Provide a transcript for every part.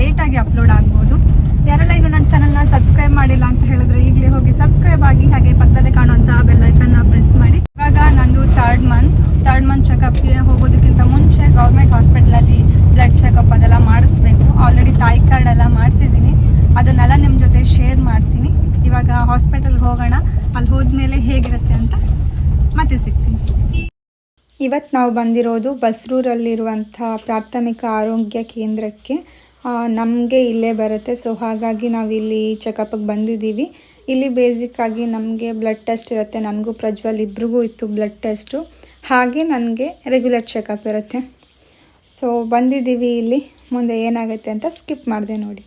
ಲೇಟಾಗಿ ಅಪ್ಲೋಡ್ ಆಗ್ಬೋದು. ಯಾರೆಲ್ಲ ಇನ್ನು ನನ್ನ ಚಾನಲ್ನ ಸಬ್ಸ್ಕ್ರೈಬ್ ಮಾಡಿಲ್ಲ ಅಂತ ಹೇಳಿದ್ರೆ ಈಗಲೇ ಹೋಗಿ ಸಬ್ಸ್ಕ್ರೈಬ್ ಆಗಿ ಹಾಗೆ ಪಕ್ಕದಲ್ಲೇ ಕಾಣುವಂತಹ ಬೆಲ್ಲೈಕನ್ನ ಪ್ರೆಸ್ ಮಾಡಿ. ಇವಾಗ ನಂದು ಥರ್ಡ್ ಮಂತ್ ಥರ್ಡ್ ಮಂತ್ ಚೆಕಪ್ಗೆ ಹೋಗೋದಕ್ಕಿಂತ ಮುಂಚೆ ಗೌರ್ಮೆಂಟ್ ಹಾಸ್ಪಿಟ್ಲಲ್ಲಿ ಬ್ಲಡ್ ಚೆಕಪ್ ಅದೆಲ್ಲ ಮಾಡಿಸ್ಬೇಕು. ಆಲ್ರೆಡಿ ತಾಯಿ ಕಾರ್ಡ್ ಎಲ್ಲ ಮಾಡಿಸಿದ್ದೀನಿ. ಅದನ್ನೆಲ್ಲ ನಿಮ್ಮ ಜೊತೆ ಶೇರ್ ಮಾಡ್ತೀನಿ. ಇವಾಗ ಹಾಸ್ಪಿಟಲ್ಗೆ ಹೋಗೋಣ. ಅಲ್ಲಿ ಹೋದ್ಮೇಲೆ ಹೇಗಿರುತ್ತೆ ಅಂತ ಮತ್ತೆ ಸಿಗ್ತೀನಿ. ಇವತ್ತು ನಾವು ಬಂದಿರೋದು ಬಸ್ರೂರಲ್ಲಿರುವಂಥ ಪ್ರಾಥಮಿಕ ಆರೋಗ್ಯ ಕೇಂದ್ರಕ್ಕೆ. ನಮಗೆ ಇಲ್ಲೇ ಬರುತ್ತೆ. ಸೊ ಹಾಗಾಗಿ ನಾವು ಇಲ್ಲಿ ಚೆಕಪ್ಗೆ ಬಂದಿದ್ದೀವಿ. ಇಲ್ಲಿ ಬೇಸಿಕ್ಕಾಗಿ ನಮಗೆ ಬ್ಲಡ್ ಟೆಸ್ಟ್ ಇರುತ್ತೆ. ನನಗೂ, ಪ್ರಜ್ವಲ್ ಇಬ್ರಿಗೂ ಇತ್ತು ಬ್ಲಡ್ ಟೆಸ್ಟು ಹಾಗೆ ನನಗೆ ರೆಗ್ಯುಲರ್ ಚೆಕಪ್ ಇರುತ್ತೆ. ಸೊ ಬಂದಿದ್ದೀವಿ ಇಲ್ಲಿ. ಮುಂದೆ ಏನಾಗುತ್ತೆ ಅಂತ ಸ್ಕಿಪ್ ಮಾಡಿದೆ ನೋಡಿ.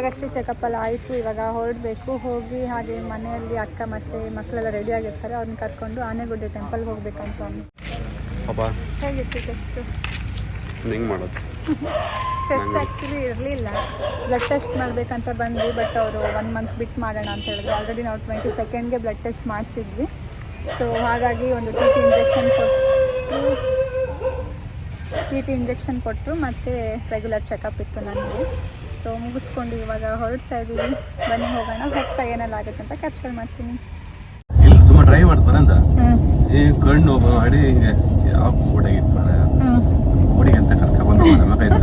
ಇವಾಗಷ್ಟೇ ಚೆಕಪ್ ಎಲ್ಲ ಆಯಿತು ಇವಾಗ ಹೊರಡಬೇಕು. ಹೋಗಿ ಹಾಗೆ ಮನೆಯಲ್ಲಿ ಅಕ್ಕ ಮತ್ತೆ ಮಕ್ಕಳೆಲ್ಲ ರೆಡಿ ಆಗಿರ್ತಾರೆ ಅವ್ರನ್ನ ಕರ್ಕೊಂಡು ಆನೆಗುಡ್ಡೆ ಟೆಂಪಲ್ ಹೋಗ್ಬೇಕಂತ ಹೇಗಿತ್ತು ಟೆಸ್ಟು ಟೆಸ್ಟ್ ಆ್ಯಕ್ಚುಲಿ ಇರಲಿಲ್ಲ. ಬ್ಲಡ್ ಟೆಸ್ಟ್ ಮಾಡಬೇಕಂತ ಬಂದ್ವಿ ಬಟ್ ಅವರು ಒನ್ ಮಂತ್ ಬಿಟ್ಟು ಮಾಡೋಣ ಅಂತ ಹೇಳಿದ್ರು. ಆಲ್ರೆಡಿ ನಾವು ಟ್ವೆಂಟಿ ಸೆಕೆಂಡ್ಗೆ ಬ್ಲಡ್ ಟೆಸ್ಟ್ ಮಾಡಿಸಿದ್ವಿ. ಸೊ ಹಾಗಾಗಿ ಒಂದು ಟಿ ಟಿ ಇಂಜೆಕ್ಷನ್ ಕೊಟ್ಟು ಟಿ ಟಿ ಇಂಜೆಕ್ಷನ್ ಕೊಟ್ಟರು ಮತ್ತು ರೆಗ್ಯುಲರ್ ಚೆಕಪ್ ಇತ್ತು ನನಗೆ. ಸೊ ಮುಗಿಸ್ಕೊಂಡು ಇವಾಗ ಹೊರಡ್ತಾ ಇದ್ದೀವಿ. ಬನ್ನಿ ಹೋಗೋಣ. ಹೋಗ್ತಾ ಏನೆಲ್ಲ ಆಗುತ್ತೆ ಅಂತ ಕ್ಯಾಪ್ಚರ್ ಮಾಡ್ತೀನಿ. ಇಲ್ಲಿ ಸುಮ್ಮ ಡ್ರೈವ್ ಮಾಡ್ತಾರೆ ಅಂತ ಈ ಕಣ್ಣು ಮಾಡಿ ಯಾವ ಗೋಡೆಗೆ ಇಟ್ಟಾರೆ ಗೋಡೆಗೆ ಅಂತ ಕರ್ಕ ಮಗ ಮಗಾಯ್ತು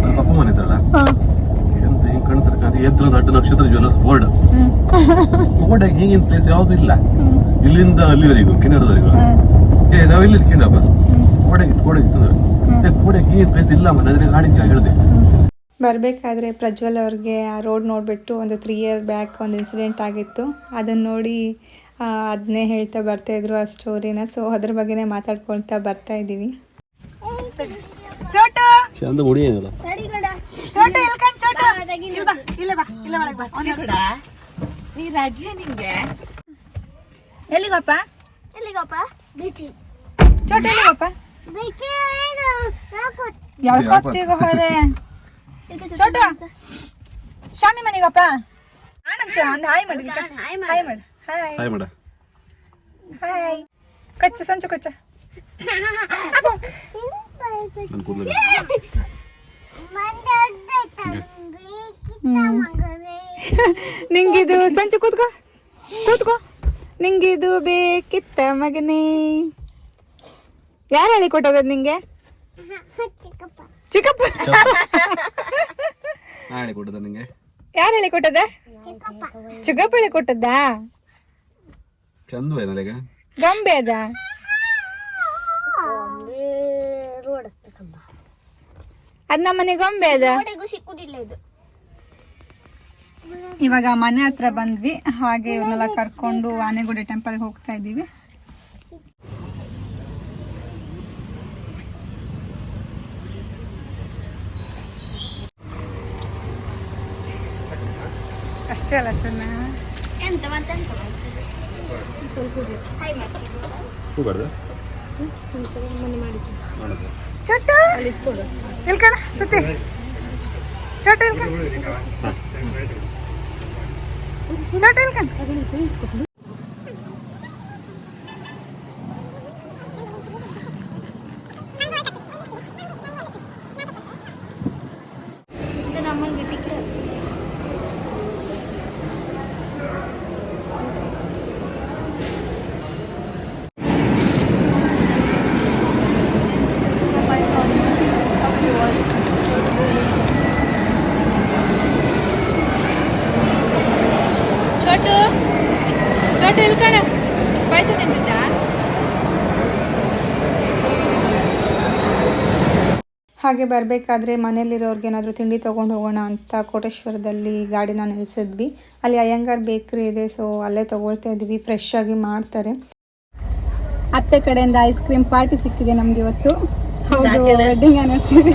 ನನ್ನ ಪಪ್ಪ ಮನೆ ಇದ್ರಲ್ಲ ಎಂತ ಹಿಂಗೆ ಕಣ್ಣು ತರ್ಕ ಎದ್ರು ದೊಡ್ಡ ನಕ್ಷತ್ರ ಜ್ಯುವೆಲರ್ಸ್ ಬೋರ್ಡ್ ಗೋಡೆಗೆ ಹಿಂಗಿನ ಪ್ಲೇಸ್ ಯಾವುದು ಇಲ್ಲ. ಇಲ್ಲಿಂದ ಅಲ್ಲಿವರೆಗೂ ಕಿನ್ನರದವರೆಗೂ ಏ ನಾವು ಇಲ್ಲಿ ಕಿನ್ನಪ್ಪ ಗೋಡೆಗೆ ಗೋಡೆಗೆ ಇತ್ತಂದ್ರೆ ಏ ಗೋಡೆಗೆ ಹಿಂಗಿನ ಪ್ಲೇಸ್ ಇಲ್ಲ ಮನೆ ಅದ್ರಿಗೆ ಗಾಡಿ ಹೇಳಿದೆ. ಬರಬೇಕಾದ್ರೆ ಪ್ರಜ್ವಲ್ ಅವ್ರಿಗೆ ಆ ರೋಡ್ ನೋಡಿಬಿಟ್ಟು ಒಂದು ತ್ರೀ ಇಯರ್ ಬ್ಯಾಕ್ ಒಂದು ಇನ್ಸಿಡೆಂಟ್ ಆಗಿತ್ತು. ಅದನ್ನು ನೋಡಿ ಅದನ್ನೇ ಹೇಳ್ತಾ ಬರ್ತಾಯಿದ್ರು ಆ ಸ್ಟೋರಿನ ಸೊ ಅದ್ರ ಬಗ್ಗೆನೇ ಮಾತಾಡ್ಕೊಳ್ತಾ ಬರ್ತಾ ಇದ್ದೀವಿ. ಎಲ್ಲಿಗಪ್ಪ? ಎಲ್ಲಿಗಪ್ಪ? ಚೋಟು ಎಲ್ಲಿಗಪ್ಪ? ಬಿಚ್ಚಿ ಯಾವ್ಕೊತ್ತೀಗ ಹೊರೆ? ಚೋಟು ಶಾಮಿ ಮನೆಗಪ್ಪ. ಚಾ ಒಂದು ಹಾಯ್ ಮಾಡಿ ಹಾಯ್ ಹಾಯ್ ಹಾಯ್. ಹಾಯ್ ಮಾಡ. ಹಾಯ್. ಕಚ್ಚ ಸಂಚು ಕಚ್ಚ. ನಿಂಗಿದು ಸಂಚು ಕೂತ್ಕೋ. ಕೂತ್ಕೋ. ನಿಂಗಿದು ಬೇಕಿತ್ತ ಮಗನೇ. ಯಾರು ಹೇಳಿ ಕೊಟ್ಟದ ನಿಂಗೆ? ಚಿಕ್ಕಪ್ಪ. ನಾಳೆ ಕೊಟ್ಟದ ನಿಂಗೆ? ಯಾರು ಹೇಳಿ ಕೊಟ್ಟದ? ಚಿಕ್ಕಪ್ಪ ಹೇಳಿ ಕೊಟ್ಟದ್ದಾ? ಚಂದು ಏನಲ್ಲ ಗೊಂಬೆ ಅದ? ಅದ್ ನಮ್ಮನೆ ಗೊಂಬೆ ಅದ. ಇವಾಗ ಮನೆ ಹತ್ರ ಬಂದ್ವಿ. ಹಾಗೆ ಇವ್ರನ್ನೆಲ್ಲ ಕರ್ಕೊಂಡು ಆನೆಗುಡಿ ಟೆಂಪಲ್ಗೆ ಹೋಗ್ತಾ ಇದ್ದೀವಿ. ಅಷ್ಟೇ ಅಲ್ಲ ಸರ್ ಎಂತ ಮತ್ತೆಂತ ಹಾಯ್ ಮಾಡ್ತೀನಿ ಕೂಗಾಡ್ದ ಮಾಡೋದು ಚೊಟ್ಟು ಇಲ್ಕಣ ಶ್ರುತಿ ಚೊಟ್ಟು ಇಲ್ಕಣ ಚೊಟ್ಟು ಇಲ್ಕಣ ಹಾಗೆ ಬರಬೇಕಾದ್ರೆ ಮನೇಲಿರೋರ್ಗೆ ಏನಾದರೂ ತಿಂಡಿ ತೊಗೊಂಡು ಹೋಗೋಣ ಅಂತ ಕೋಟೇಶ್ವರದಲ್ಲಿ ಗಾಡಿನ ನಿಲ್ಲಿಸಿದ್ವಿ ಅಲ್ಲಿ ಅಯ್ಯಂಗಾರ್ ಬೇಕ್ರಿ ಇದೆ ಸೊ ಅಲ್ಲೇ ತೊಗೊಳ್ತಾ ಇದ್ವಿ ಫ್ರೆಶ್ ಆಗಿ ಮಾಡ್ತಾರೆ. ಅತ್ತೆ ಕಡೆಯಿಂದ ಐಸ್ ಕ್ರೀಮ್ ಪಾರ್ಟಿ ಸಿಕ್ಕಿದೆ ನಮ್ಗೆ ಇವತ್ತು. ಹೌದು ವೆಡ್ಡಿಂಗ್ ಆನಿವರ್ಸರಿ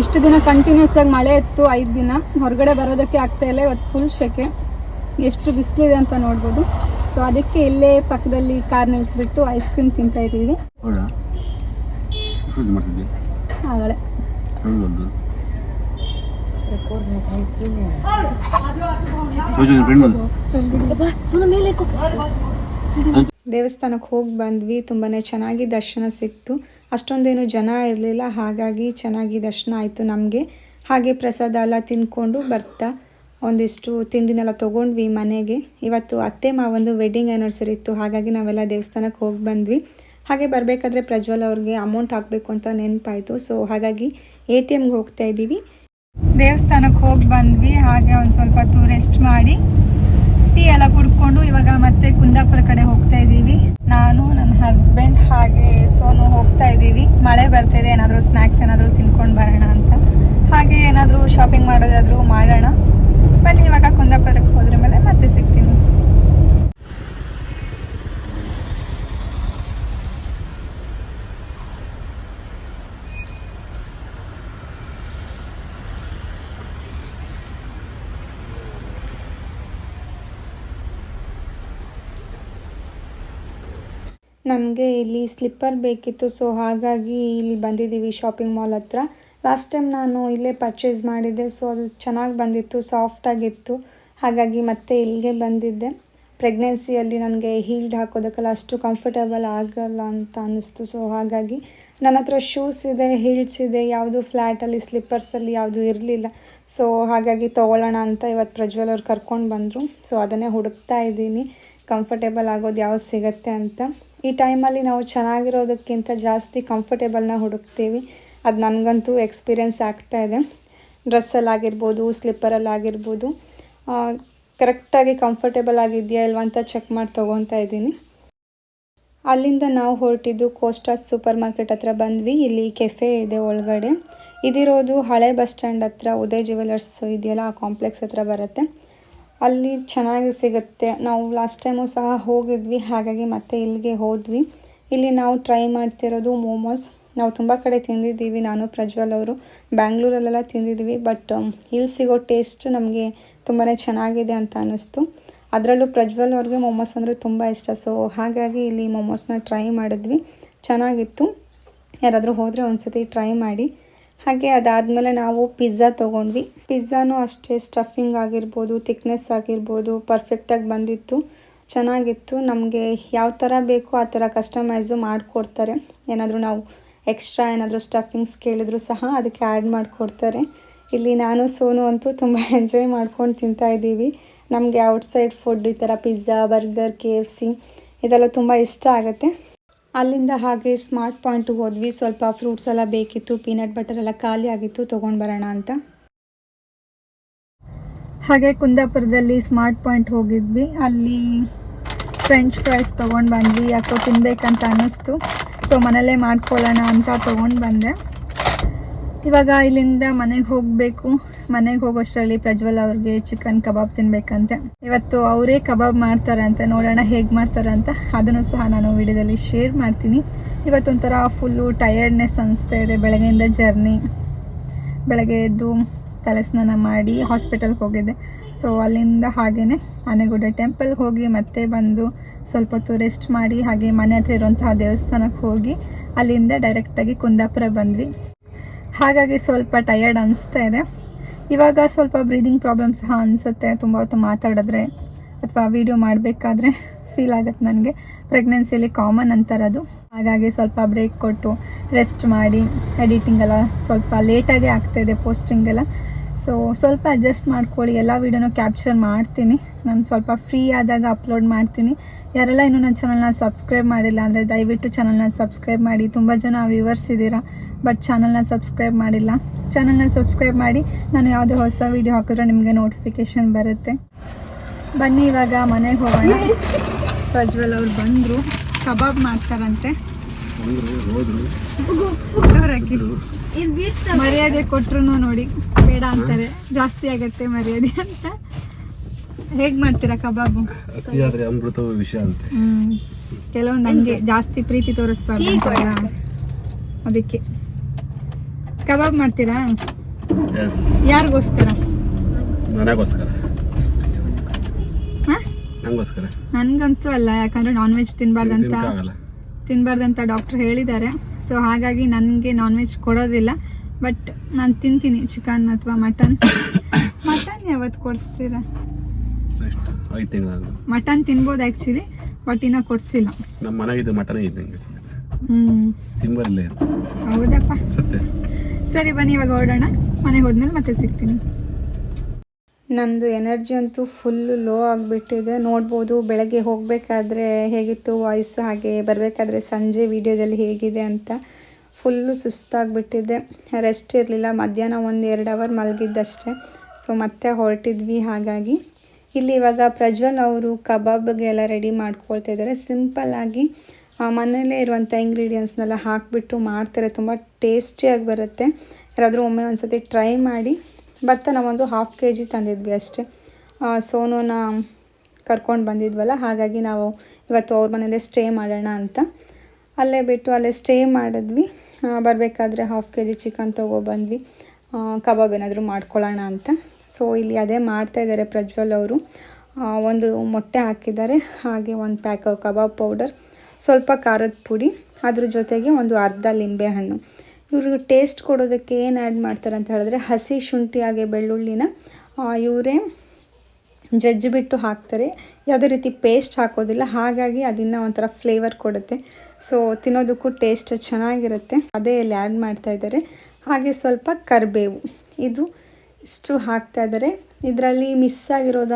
ಇಷ್ಟು ದಿನ ಕಂಟಿನ್ಯೂಸ್ ಆಗಿ ಮಳೆ ಇತ್ತು ಐದು ದಿನ. ಹೊರಗಡೆ ಬರೋದಕ್ಕೆ ಆಗ್ತಾ ಇಲ್ಲ ಇವತ್ತು ಫುಲ್ ಶೆಕೆ. ಎಷ್ಟು ಬಿಸಿಲಿದೆ ಅಂತ ನೋಡ್ಬೋದು. ಸೊ ಅದಕ್ಕೆ ಇಲ್ಲೇ ಪಕ್ಕದಲ್ಲಿ ಕಾರ್ ನಿಲ್ಲಿಸ್ಬಿಟ್ಟು ಐಸ್ ಕ್ರೀಮ್ ತಿಂತಾ ಇದ್ದೀವಿ. ಆಗಳೆ. ದೇವಸ್ಥಾನಕ್ಕೆ ಹೋಗಿ ಬಂದ್ವಿ ತುಂಬಾ ಚೆನ್ನಾಗಿ ದರ್ಶನ ಸಿಕ್ತು. ಅಷ್ಟೊಂದೇನು ಜನ ಇರಲಿಲ್ಲ, ಹಾಗಾಗಿ ಚೆನ್ನಾಗಿ ದರ್ಶನ ಆಯಿತು ನಮಗೆ. ಹಾಗೆ ಪ್ರಸಾದ ಎಲ್ಲ ತಿಂದ್ಕೊಂಡು ಬರ್ತಾ ಒಂದಿಷ್ಟು ತಿಂಡಿನೆಲ್ಲ ತೊಗೊಂಡ್ವಿ ಮನೆಗೆ. ಇವತ್ತು ಅತ್ತೆ ಮಾವಂದು ವೆಡ್ಡಿಂಗ್ ಆ್ಯನಿವರ್ಸರಿ ಇತ್ತು, ಹಾಗಾಗಿ ನಾವೆಲ್ಲ ದೇವಸ್ಥಾನಕ್ಕೆ ಹೋಗಿ ಬಂದ್ವಿ. ಹಾಗೆ ಬರಬೇಕಾದ್ರೆ ಪ್ರಜ್ವಲ್ ಅವ್ರಿಗೆ ಅಮೌಂಟ್ ಹಾಕಬೇಕು ಅಂತ ನೆನಪಾಯಿತು ಸೊ ಹಾಗಾಗಿ ಎ ಟಿ ಎಮ್ಗೆ ಹೋಗ್ತಾ ಇದ್ದೀವಿ. ದೇವಸ್ಥಾನಕ್ಕೆ ಹೋಗಿ ಬಂದ್ವಿ, ಹಾಗೆ ಒಂದು ಸ್ವಲ್ಪ ಹೊತ್ತು ರೆಸ್ಟ್ ಮಾಡಿ. ಟೀ ಎಲ್ಲ ಕುಡ್ಕೊಂಡು ಇವಾಗ ಮತ್ತೆ ಕುಂದಾಪುರ ಕಡೆ ಹೋಗ್ತಾ ಇದ್ದೀವಿ. ನಾನು, ನನ್ನ ಹಸ್ಬೆಂಡ್ ಹಾಗೆ ಸೋನು ಹೋಗ್ತಾ ಇದ್ದೀವಿ. ಮಳೆ ಬರ್ತಿದೆ, ಏನಾದರೂ ಸ್ನ್ಯಾಕ್ಸ್ ಏನಾದರೂ ತಿನ್ಕೊಂಡು ಬರೋಣ ಅಂತ. ಹಾಗೆ ಏನಾದರೂ ಶಾಪಿಂಗ್ ಮಾಡೋದಾದರೂ ಮಾಡೋಣ. ಬನ್ನಿ ಇವಾಗ ಕುಂದಾಪುರಕ್ಕೆ ಹೋದ್ರ ಮೇಲೆ ಮತ್ತೆ ಸಿಗ್ತೀನಿ. ನನಗೆ ಇಲ್ಲಿ ಸ್ಲಿಪ್ಪರ್ ಬೇಕಿತ್ತು ಸೊ ಹಾಗಾಗಿ ಇಲ್ಲಿ ಬಂದಿದ್ದೀವಿ ಶಾಪಿಂಗ್ ಮಾಲ್ ಹತ್ರ. ಲಾಸ್ಟ್ ಟೈಮ್ ನಾನು ಇಲ್ಲೇ ಪರ್ಚೇಸ್ ಮಾಡಿದ್ದೆ ಸೊ ಅದು ಚೆನ್ನಾಗಿ ಬಂದಿತ್ತು ಸಾಫ್ಟಾಗಿತ್ತು ಹಾಗಾಗಿ ಮತ್ತೆ ಇಲ್ಲಿಗೆ ಬಂದಿದ್ದೆ. ಪ್ರೆಗ್ನೆನ್ಸಿಯಲ್ಲಿ ನನಗೆ ಹೀಲ್ಡ್ ಹಾಕೋದಕ್ಕೆಲ್ಲ ಅಷ್ಟು ಕಂಫರ್ಟೇಬಲ್ ಆಗಲ್ಲ ಅಂತ ಅನ್ನಿಸ್ತು ಸೊ ಹಾಗಾಗಿ ನನ್ನ ಹತ್ರ ಶೂಸ್ ಇದೆ ಹೀಲ್ಸ್ ಇದೆ, ಯಾವುದು ಫ್ಲ್ಯಾಟಲ್ಲಿ ಸ್ಲಿಪ್ಪರ್ಸಲ್ಲಿ ಯಾವುದು ಇರಲಿಲ್ಲ. ಸೊ ಹಾಗಾಗಿ ತೊಗೊಳ್ಳೋಣ ಅಂತ ಇವತ್ತು ಪ್ರಜ್ವಲ್ ಅವ್ರು ಕರ್ಕೊಂಡು ಬಂದರು. ಸೊ ಅದನ್ನೇ ಹುಡುಕ್ತಾ ಇದ್ದೀನಿ ಕಂಫರ್ಟೇಬಲ್ ಆಗೋದು ಯಾವ್ದು ಸಿಗತ್ತೆ ಅಂತ. ಈ ಟೈಮಲ್ಲಿ ನಾವು ಚೆನ್ನಾಗಿರೋದಕ್ಕಿಂತ ಜಾಸ್ತಿ ಕಂಫರ್ಟೇಬಲ್ನ ಹುಡುಕ್ತೀವಿ. ಅದು ನನಗಂತೂ ಎಕ್ಸ್ಪೀರಿಯೆನ್ಸ್ ಆಗ್ತಾ ಇದೆ. ಡ್ರೆಸ್ಸಲ್ಲಾಗಿರ್ಬೋದು ಸ್ಲಿಪ್ಪರಲ್ಲಾಗಿರ್ಬೋದು ಕರೆಕ್ಟಾಗಿ ಕಂಫರ್ಟೇಬಲ್ ಆಗಿದೆಯಾ ಇಲ್ವಾ ಅಂತ ಚೆಕ್ ಮಾಡಿ ತೊಗೊತಾ ಇದ್ದೀನಿ. ಅಲ್ಲಿಂದ ನಾವು ಹೊರಟಿದ್ದು ಕೋಸ್ಟಾಸ್ ಸೂಪರ್ ಮಾರ್ಕೆಟ್ ಹತ್ರ ಬಂದ್ವಿ. ಇಲ್ಲಿ ಕೆಫೆ ಇದೆ ಒಳಗಡೆ. ಇದಿರೋದು ಹಳೆ ಬಸ್ ಸ್ಟ್ಯಾಂಡ್ ಹತ್ರ, ಉದಯ್ ಜ್ಯುವೆಲರ್ಸ್ ಇದೆಯಲ್ಲ, ಆ ಕಾಂಪ್ಲೆಕ್ಸ್ ಹತ್ರ ಬರುತ್ತೆ. ಅಲ್ಲಿ ಚೆನ್ನಾಗಿ ಸಿಗುತ್ತೆ. ನಾವು ಲಾಸ್ಟ್ ಟೈಮು ಸಹ ಹೋಗಿದ್ವಿ, ಹಾಗಾಗಿ ಮತ್ತೆ ಇಲ್ಲಿಗೆ ಹೋದ್ವಿ. ಇಲ್ಲಿ ನಾವು ಟ್ರೈ ಮಾಡ್ತಿರೋದು ಮೋಮೋಸ್ ನಾವು ತುಂಬ ಕಡೆ ತಿಂದಿದ್ದೀವಿ, ನಾನು, ಪ್ರಜ್ವಲ್ ಅವರು. ಬ್ಯಾಂಗ್ಳೂರಲ್ಲೆಲ್ಲ ತಿಂದಿದ್ದೀವಿ ಬಟ್ ಇಲ್ಲಿ ಸಿಗೋ ಟೇಸ್ಟ್ ನಮಗೆ ತುಂಬಾ ಚೆನ್ನಾಗಿದೆ ಅಂತ ಅನ್ನಿಸ್ತು. ಅದರಲ್ಲೂ ಪ್ರಜ್ವಲ್ ಅವ್ರಿಗೆ ಮೊಮೋಸ್ ಅಂದರೆ ತುಂಬ ಇಷ್ಟ. ಸೊ ಹಾಗಾಗಿ ಇಲ್ಲಿ ಮೊಮೋಸ್ನ ಟ್ರೈ ಮಾಡಿದ್ವಿ. ಚೆನ್ನಾಗಿತ್ತು. ಯಾರಾದರೂ ಹೋದರೆ ಒಂದು ಸತಿ ಟ್ರೈ ಮಾಡಿ. ಹಾಗೆ ಅದಾದಮೇಲೆ ನಾವು ಪಿಜ್ಜಾ ತೊಗೊಂಡ್ವಿ. ಪಿಜ್ಜಾನೂ ಅಷ್ಟೇ ಸ್ಟಫಿಂಗ್ ಆಗಿರ್ಬೋದು ತಿಕ್ನೆಸ್ ಆಗಿರ್ಬೋದು ಪರ್ಫೆಕ್ಟಾಗಿ ಬಂದಿತ್ತು. ಚೆನ್ನಾಗಿತ್ತು. ನಮಗೆ ಯಾವ ಥರ ಬೇಕೋ ಆ ಥರ ಕಸ್ಟಮೈಸು ಮಾಡಿಕೊಡ್ತಾರೆ. ಏನಾದರೂ ನಾವು ಎಕ್ಸ್ಟ್ರಾ ಏನಾದರೂ ಸ್ಟಫಿಂಗ್ಸ್ ಕೇಳಿದ್ರು ಸಹ ಅದಕ್ಕೆ ಆ್ಯಡ್ ಮಾಡಿಕೊಡ್ತಾರೆ. ಇಲ್ಲಿ ನಾನು ಸೋನು ಅಂತೂ ತುಂಬ ಎಂಜಾಯ್ ಮಾಡ್ಕೊಂಡು ತಿಂತಾ ಇದ್ದೀವಿ. ನಮಗೆ ಔಟ್ಸೈಡ್ ಫುಡ್ ಈ ಥರ pizza burger K F C ಇದೆಲ್ಲ ತುಂಬ ಇಷ್ಟ ಆಗುತ್ತೆ. ಅಲ್ಲಿಂದ ಹಾಗೆ ಸ್ಮಾರ್ಟ್ ಪಾಯಿಂಟ್ ಹೋದ್ವಿ. ಸ್ವಲ್ಪ ಫ್ರೂಟ್ಸ್ ಎಲ್ಲ ಬೇಕಿತ್ತು ಪೀನಟ್ ಬಟರ್ ಎಲ್ಲ ಖಾಲಿ ಆಗಿತ್ತು, ತೊಗೊಂಡು ಬರೋಣ ಅಂತ. ಹಾಗೆ ಕುಂದಾಪುರದಲ್ಲಿ ಸ್ಮಾರ್ಟ್ ಪಾಯಿಂಟ್ ಹೋಗಿದ್ವಿ. ಅಲ್ಲಿ ಫ್ರೆಂಚ್ ಫ್ರೈಸ್ ತೊಗೊಂಡು ಬಂದ್ವಿ. ಯಾಕೋ ತಿನ್ಬೇಕಂತ ಅನ್ನಿಸ್ತು. ಸೊ ಮನೇಲೇ ಮಾಡ್ಕೊಳ್ಳೋಣ ಅಂತ ತೊಗೊಂಡು ಬಂದೆ. ಇವಾಗ ಇಲ್ಲಿಂದ ಮನೆಗೆ ಹೋಗಬೇಕು. ಮನೆಗೆ ಹೋಗೋಷ್ಟರಲ್ಲಿ ಪ್ರಜ್ವಲ್ ಅವ್ರಿಗೆ ಚಿಕನ್ ಕಬಾಬ್ ತಿನ್ಬೇಕಂತೆ. ಇವತ್ತು ಅವರೇ ಕಬಾಬ್ ಮಾಡ್ತಾರೆ ಅಂತ ನೋಡೋಣ ಹೇಗೆ ಮಾಡ್ತಾರೆ ಅಂತ ಅದನ್ನು ಸಹ ನಾನು ವಿಡಿಯೋದಲ್ಲಿ ಶೇರ್ ಮಾಡ್ತೀನಿ. ಇವತ್ತೊಂಥರ ಫುಲ್ಲು ಟಯರ್ಡ್ನೆಸ್ ಅನಿಸ್ತಾ ಇದೆ ಬೆಳಗ್ಗೆಯಿಂದ ಜರ್ನಿ ಬೆಳಗ್ಗೆ ಎದ್ದು ತಲೆ ಸ್ನಾನ ಮಾಡಿ ಹಾಸ್ಪಿಟಲ್ಗೆ ಹೋಗಿದ್ದೆ. ಸೊ ಅಲ್ಲಿಂದ ಹಾಗೇ ಆನೆಗುಡ್ಡೆ ಟೆಂಪಲ್ಗೆ ಹೋಗಿ ಮತ್ತೆ ಬಂದು ಸ್ವಲ್ಪ ಹೊತ್ತು ರೆಸ್ಟ್ ಮಾಡಿ, ಹಾಗೆ ಮನೆ ಹತ್ರ ಇರುವಂತಹ ದೇವಸ್ಥಾನಕ್ಕೆ ಹೋಗಿ ಅಲ್ಲಿಂದ ಡೈರೆಕ್ಟಾಗಿ ಕುಂದಾಪುರ ಬಂದ್ವಿ. ಹಾಗಾಗಿ ಸ್ವಲ್ಪ ಟಯರ್ಡ್ ಅನಿಸ್ತಾ ಇದೆ. ಇವಾಗ ಸ್ವಲ್ಪ ಬ್ರೀದಿಂಗ್ ಪ್ರಾಬ್ಲಮ್ ಸಹ ಅನಿಸುತ್ತೆ. ತುಂಬ ಹೊತ್ತು ಮಾತಾಡಿದ್ರೆ ಅಥವಾ ವಿಡಿಯೋ ಮಾಡಬೇಕಾದ್ರೆ ಫೀಲ್ ಆಗುತ್ತೆ ನನಗೆ. ಪ್ರೆಗ್ನೆನ್ಸಿಯಲ್ಲಿ ಕಾಮನ್ ಅಂತಾರೆ ಹಾಗಾಗಿ ಸ್ವಲ್ಪ ಬ್ರೇಕ್ ಕೊಟ್ಟು ರೆಸ್ಟ್ ಮಾಡಿ ಎಡಿಟಿಂಗ್ ಎಲ್ಲ ಸ್ವಲ್ಪ ಲೇಟಾಗೇ ಆಗ್ತಾಯಿದೆ ಪೋಸ್ಟಿಂಗ್ ಎಲ್ಲ. ಸೊ ಸ್ವಲ್ಪ ಅಡ್ಜಸ್ಟ್ ಮಾಡ್ಕೊಳ್ಳಿ. ಎಲ್ಲ ವೀಡಿಯೋನೂ ಕ್ಯಾಪ್ಚರ್ ಮಾಡ್ತೀನಿ. ನಾನು ಸ್ವಲ್ಪ ಫ್ರೀ ಆದಾಗ ಅಪ್ಲೋಡ್ ಮಾಡ್ತೀನಿ. ಯಾರೆಲ್ಲ ಇನ್ನೂ ನನ್ನ ಚಾನಲ್ನ ಸಬ್ಸ್ಕ್ರೈಬ್ ಮಾಡಿಲ್ಲ ಅಂದರೆ ದಯವಿಟ್ಟು ಚಾನಲ್ನ ಸಬ್ಸ್ಕ್ರೈಬ್ ಮಾಡಿ. ತುಂಬ ಜನ ವ್ಯೂವರ್ಸ್ ಇದ್ದೀರಾ ಬಟ್ ಚಾನಲ್ನ ಸಬ್ಸ್ಕ್ರೈಬ್ ಮಾಡಿಲ್ಲ. ಚಾನಲ್ನ ಸಬ್ಸ್ಕ್ರೈಬ್ ಮಾಡಿ. ನಾನು ಯಾವುದೇ ಹೊಸ ವೀಡಿಯೋ ಹಾಕಿದ್ರೆ ನಿಮಗೆ ನೋಟಿಫಿಕೇಶನ್ ಬರುತ್ತೆ. ಬನ್ನಿ ಇವಾಗ ಮನೆಗೆ ಹೋಗೋಣ. ಪ್ರಜ್ವಲ್ ಅವ್ರು ಬಂದರು. ಕಬಾಬ್ ಮಾಡ್ತಾರಂತೆ. ಮರ್ಯಾದೆ ಕೊಟ್ರು ನೋಡಿ. ಬೇಡ ಅಂತಾರೆ. ಜಾಸ್ತಿ ಆಗತ್ತೆ ಮರ್ಯಾದೆ ಅಂತ. ಹೇಗ್ ಮಾಡ್ತೀರಾ ಕಬಾಬು? ಅತಿಯಾದ್ರೆ ಅಮೃತವ ವಿಷ ಅಂತೆ. ಕೆಲವೊಂದು ಹಂಗೆ ಜಾಸ್ತಿ ಪ್ರೀತಿ ತೋರಿಸ್ಬಾರ್ದು ಅದಕ್ಕೆ. ಕಬಾಬ್ ಮಾಡ್ತೀರಾ? ಎಸ್ ಯಾರಿಗೋಸ್ಕರ? ನನಗೋಸ್ಕರ. ನಂಗೋಸ್ಕರ. ನನ್ಗಂತೂ ಅಲ್ಲ ಯಾಕಂದ್ರೆ ನಾನ್ ವೆಜ್ ತಿನ್ಬಾರ್ದಂತ ತಿನ್ಬಾರ್ದಂತ ಡಾಕ್ಟರ್ ಹೇಳಿದ್ದಾರೆ. ಸೊ ಹಾಗಾಗಿ ನನಗೆ ನಾನ್ ವೆಜ್ ಕೊಡೋದಿಲ್ಲ. ಬಟ್ ನಾನು ತಿಂತೀನಿ ಚಿಕನ್ ಅಥವಾ ಮಟನ್ ಮಟನ್ ಯಾವತ್ತು ಕೊಡಿಸ್ತೀರಾ? ಮಟನ್ ತಿನ್ಬೋದು ಆ್ಯಕ್ಚುಲಿ ಬಟ್ ಇನ್ನೂ ಕೊಡಿಸಿಲ್ಲ. ನಮ್ಮ ಮನೆಗಿದ್ದು ಮಟನ್ ಇದ್ದಂಗೆ ಹ್ಞೂ ತಿನ್ಬರಲ್ಲ ಹೌದಪ್ಪ. ಸತ್ಯ. ಸರಿ, ಬನ್ನಿ, ಇವಾಗ ಹೊರಡೋಣ ಮನೆಗೆ ಹೋದ್ಮೇಲೆ ಮತ್ತೆ ಸಿಗ್ತೀನಿ. ನಂದು ಎನರ್ಜಿ ಅಂತೂ ಫುಲ್ಲು ಲೋ ಆಗಿಬಿಟ್ಟಿದೆ. ನೋಡ್ಬೋದು ಬೆಳಗ್ಗೆ ಹೋಗಬೇಕಾದ್ರೆ ಹೇಗಿತ್ತು ವಾಯ್ಸ್ ಹಾಗೆ ಬರಬೇಕಾದ್ರೆ ಸಂಜೆ ವೀಡಿಯೋದಲ್ಲಿ ಹೇಗಿದೆ ಅಂತ ಫುಲ್ಲು ಸುಸ್ತಾಗಿಬಿಟ್ಟಿದೆ. ರೆಸ್ಟ್ ಇರಲಿಲ್ಲ. ಮಧ್ಯಾಹ್ನ ಒಂದು ಎರಡು ಅವರ್ ಮಲಗಿದ್ದಷ್ಟೇ. ಸೊ ಮತ್ತೆ ಹೊರಟಿದ್ವಿ ಹಾಗಾಗಿ. ಇಲ್ಲಿ ಇವಾಗ ಪ್ರಜ್ವಲ್ ಅವರು ಕಬಾಬ್ಗೆ ಎಲ್ಲ ರೆಡಿ ಮಾಡ್ಕೊಳ್ತಾ ಇದ್ದಾರೆ. ಸಿಂಪಲ್ಲಾಗಿ ಮನೆಯಲ್ಲೇ ಇರುವಂಥ ಇಂಗ್ರೀಡಿಯೆಂಟ್ಸ್ನೆಲ್ಲ ಹಾಕಿಬಿಟ್ಟು ಮಾಡ್ತಾರೆ. ತುಂಬ ಟೇಸ್ಟಿಯಾಗಿ ಬರುತ್ತೆ. ಯಾರಾದರೂ ಒಮ್ಮೆ ಒಂದು ಸತಿ ಟ್ರೈ ಮಾಡಿ. ಬರ್ತಾ ನಾವೊಂದು ಹಾಫ್ ಕೆ ಜಿ ತಂದಿದ್ವಿ ಅಷ್ಟೇ. ಸೋನೂನ ಕರ್ಕೊಂಡು ಬಂದಿದ್ವಲ್ಲ, ಹಾಗಾಗಿ ನಾವು ಇವತ್ತು ಅವ್ರ ಮನೇಲೇ ಸ್ಟೇ ಮಾಡೋಣ ಅಂತ. ಅಲ್ಲೇ ಬಿಟ್ಟು ಅಲ್ಲೇ ಸ್ಟೇ ಮಾಡಿದ್ವಿ. ಬರಬೇಕಾದ್ರೆ ಹಾಫ್ ಕೆ ಜಿ ಚಿಕನ್ ತೊಗೊಬಂದ್ವಿ ಕಬಾಬ್ ಏನಾದರೂ ಮಾಡ್ಕೊಳ್ಳೋಣ ಅಂತ. ಸೊ ಇಲ್ಲಿ ಅದೇ ಮಾಡ್ತಾ ಇದ್ದಾರೆ ಪ್ರಜ್ವಲ್ ಅವರು. ಒಂದು ಮೊಟ್ಟೆ ಹಾಕಿದ್ದಾರೆ. ಹಾಗೆ ಒಂದು ಪ್ಯಾಕ್ ಕಬಾಬ್ ಪೌಡರ್ ಸ್ವಲ್ಪ ಖಾರದ ಪುಡಿ, ಅದ್ರ ಜೊತೆಗೆ ಒಂದು ಅರ್ಧ ಲಿಂಬೆಹಣ್ಣು ಇವ್ರಿಗೆ ಟೇಸ್ಟ್ ಕೊಡೋದಕ್ಕೆ ಏನು ಆ್ಯಡ್ ಮಾಡ್ತಾರೆ ಅಂತ ಹೇಳಿದ್ರೆ ಹಸಿ ಶುಂಠಿ ಹಾಗೆ ಬೆಳ್ಳುಳ್ಳಿನ ಇವರೇ ಜಜ್ಜಿಬಿಟ್ಟು ಹಾಕ್ತಾರೆ. ಯಾವುದೇ ರೀತಿ ಪೇಸ್ಟ್ ಹಾಕೋದಿಲ್ಲ, ಹಾಗಾಗಿ ಅದನ್ನು ಒಂಥರ ಫ್ಲೇವರ್ ಕೊಡುತ್ತೆ. ಸೊ ತಿನ್ನೋದಕ್ಕೂ ಟೇಸ್ಟ್ ಚೆನ್ನಾಗಿರುತ್ತೆ. ಅದೇ ಇಲ್ಲಿ ಆ್ಯಡ್ ಮಾಡ್ತಾ ಇದ್ದಾರೆ. ಹಾಗೆ ಸ್ವಲ್ಪ ಕರಿಬೇವು. ಇದು ಇಷ್ಟು ಹಾಕ್ತಾ ಇದ್ದಾರೆ. ಇದರಲ್ಲಿ ಮಿಸ್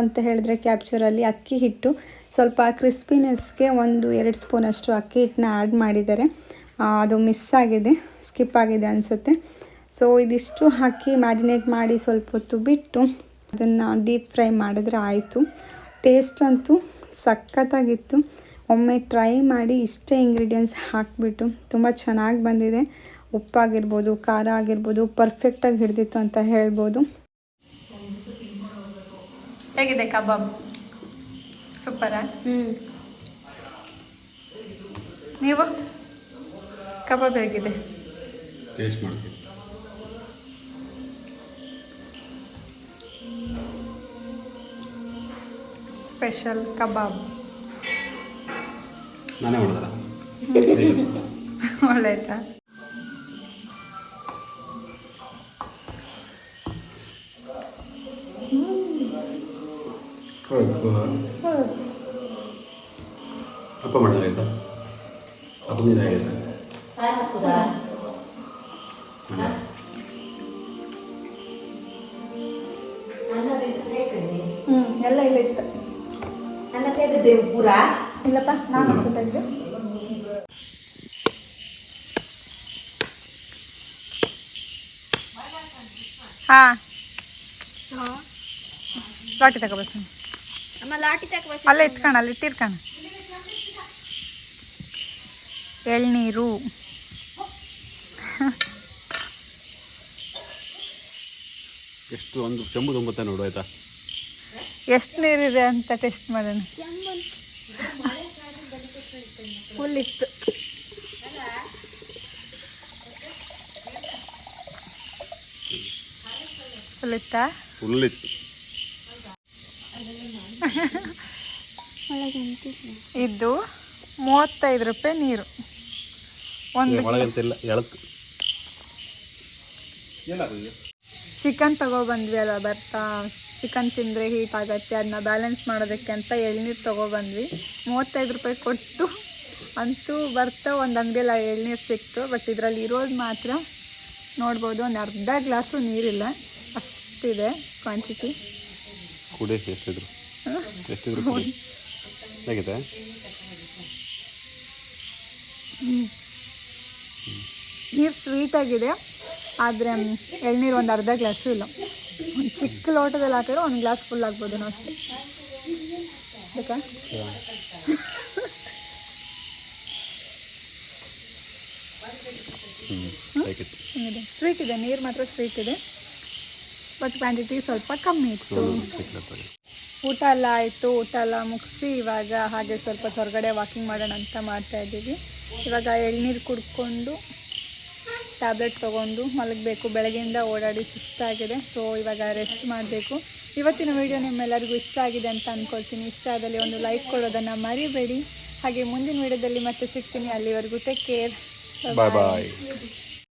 ಅಂತ ಹೇಳಿದ್ರೆ ಕ್ಯಾಪ್ಚರಲ್ಲಿ ಅಕ್ಕಿ ಹಿಟ್ಟು. ಸ್ವಲ್ಪ ಕ್ರಿಸ್ಪಿನೆಸ್ಗೆ ಒಂದು ಎರಡು ಸ್ಪೂನಷ್ಟು ಅಕ್ಕಿ ಹಿಟ್ಟನ್ನ ಆ್ಯಡ್ ಮಾಡಿದ್ದಾರೆ. ಅದು ಮಿಸ್ ಆಗಿದೆ ಸ್ಕಿಪ್ ಆಗಿದೆ ಅನಿಸುತ್ತೆ. ಸೊ ಇದಿಷ್ಟು ಹಾಕಿ ಮ್ಯಾರಿನೇಟ್ ಮಾಡಿ ಸ್ವಲ್ಪ ಹೊತ್ತು ಬಿಟ್ಟು ಅದನ್ನು ಡೀಪ್ ಫ್ರೈ ಮಾಡಿದ್ರೆ ಆಯಿತು. ಟೇಸ್ಟ್ ಅಂತೂ ಸಖತ್ತಾಗಿತ್ತು. ಒಮ್ಮೆ ಟ್ರೈ ಮಾಡಿ ಇಷ್ಟೇ ಇಂಗ್ರೀಡಿಯೆಂಟ್ಸ್ ಹಾಕಿಬಿಟ್ಟು ತುಂಬ ಚೆನ್ನಾಗಿ ಬಂದಿದೆ. ಉಪ್ಪಾಗಿರ್ಬೋದು, ಖಾರ ಆಗಿರ್ಬೋದು ಪರ್ಫೆಕ್ಟಾಗಿ ಹಿಡಿದಿತ್ತು ಅಂತ ಹೇಳ್ಬೋದು. ಹೇಗಿದೆ ಕಬಾಬ್? ಸೂಪರಾ? ಹ್ಞೂ ನೀವು? ಕಬಾಬ್ ಹೇಗಿದೆ? ಟೇಸ್ಟ್ ಮಾಡ್ತೀನಿ. Special kebab. ನಾನೇ ಒಳ್ಳೆಯದಾ ಅಪ್ಪ ಮಾಡೋದಾಯ್ತಾ ಅಪ್ಪ ನೀರಾಗೈತೆ ಹ್ಞೂ ಎಲ್ಲ ಇಲ್ಲ ಇಷ್ಟ ಅನ್ನ ತೆಗೆದೇವು ಪೂರ? ಇಲ್ಲಪ್ಪ ನಾನು ಜೊತೆಗೆ ಹಾಂ. ಹಾಂ. ತಕ ಅಲ್ಲೇ ಇಟ್ಕಣ ಅಲ್ಲಿ ಇಟ್ಟಿರ್ಕಣ. ಎಳ್ನೀರು. ಎಷ್ಟು ಒಂದು ಚೆಂಬು ತುಂಬತ್ತೆ ನೋಡು ಆಯ್ತಾ? ಎಷ್ಟು ನೀರಿದೆ ಅಂತ ಟೆಸ್ಟ್ ಮಾಡೋಣ. ಫುಲ್ ಇತ್ತು. ಫುಲ್ ಇತ್ತಾ? ಫುಲ್ ಇತ್ತು. ಇದು ಮೂವತ್ತೈದು ರೂಪಾಯಿ ನೀರು. ಒಂದು ಚಿಕನ್ ತಗೋ ಬಂದ್ವಿ ತಗೊಬಂದ್ವಿ ಅಲ್ಲ ಬರ್ತಾ ಚಿಕನ್ ತಿಂದರೆ ಹೀಟ್ ಆಗತ್ತೆ ಅದನ್ನ ಬ್ಯಾಲೆನ್ಸ್ ಮಾಡೋದಕ್ಕೆ ಅಂತ ಎಳ್ನೀರು ತಗೊಬಂದ್ವಿ ಮೂವತ್ತೈದು ರೂಪಾಯಿ ಕೊಟ್ಟು ಅಂತೂ ಬರ್ತಾ ಒಂದು ಅಂಗಡಿಯಲ್ಲ ಎಳ್ನೀರು ಸಿಕ್ತು. ಬಟ್ ಇದರಲ್ಲಿ ಇರೋದು ಮಾತ್ರ ನೋಡ್ಬೋದು ಒಂದು ಅರ್ಧ ಗ್ಲಾಸು ನೀರಿಲ್ಲ. ಅಷ್ಟಿದೆ ಕ್ವಾಂಟಿಟಿ ಕುಡಿ ಎಷ್ಟಿದ್ರು? ಎಷ್ಟಿದ್ರು ಹೇಗಿದೆ ನೀರು ಸ್ವೀಟಾಗಿದೆ ಆದರೆ ಎಳ್ನೀರು ಒಂದು ಅರ್ಧ ಗ್ಲಾಸು ಇಲ್ಲ ಒಂದು ಚಿಕ್ಕ ಲೋಟದಲ್ಲಿ ಹಾಕಿದ್ರೆ ಒಂದು ಗ್ಲಾಸ್ ಫುಲ್ ಆಗ್ಬೋದು ಅಷ್ಟೇ. ಬೇಕಾ? ಸ್ವೀಟ್ ಇದೆ ನೀರು ಮಾತ್ರ ಸ್ವೀಟ್ ಇದೆ ಬಟ್ ಕ್ವಾಂಟಿಟಿ ಸ್ವಲ್ಪ ಕಮ್ಮಿ ಇತ್ತು. ಊಟ ಎಲ್ಲ ಆಯಿತು, ಊಟ ಎಲ್ಲ ಮುಗಿಸಿ ಇವಾಗ ಹಾಗೆ ಸ್ವಲ್ಪ ಹೊರಗಡೆ ವಾಕಿಂಗ್ ಮಾಡೋಣ ಅಂತ ಮಾಡ್ತಾ ಇದ್ದೀವಿ. ಇವಾಗ ಎಳ್ನೀರು ಕುಡ್ಕೊಂಡು ಟ್ಯಾಬ್ಲೆಟ್ ತೊಗೊಂಡು ಮಲಗಬೇಕು. ಬೆಳಗ್ಗೆಯಿಂದ ಓಡಾಡಿ ಸುಸ್ತಾಗಿದೆ. ಸೊ ಇವಾಗ ರೆಸ್ಟ್ ಮಾಡಬೇಕು. ಇವತ್ತಿನ ವಿಡಿಯೋ ನಿಮ್ಮೆಲ್ಲರಿಗೂ ಇಷ್ಟ ಆಗಿದೆ ಅಂತ ಅಂದ್ಕೊಳ್ತೀನಿ ಇಷ್ಟ ಆದಲ್ಲಿ ಒಂದು ಲೈಕ್ ಕೊಡೋದನ್ನು ಮರಿಬೇಡಿ. ಹಾಗೆ ಮುಂದಿನ ವಿಡಿಯೋದಲ್ಲಿ ಮತ್ತೆ ಸಿಗ್ತೀನಿ. ಅಲ್ಲಿವರೆಗೂ ಟೇಕ್ ಕೇರ್ ಬಾಯ್ ಬಾಯ್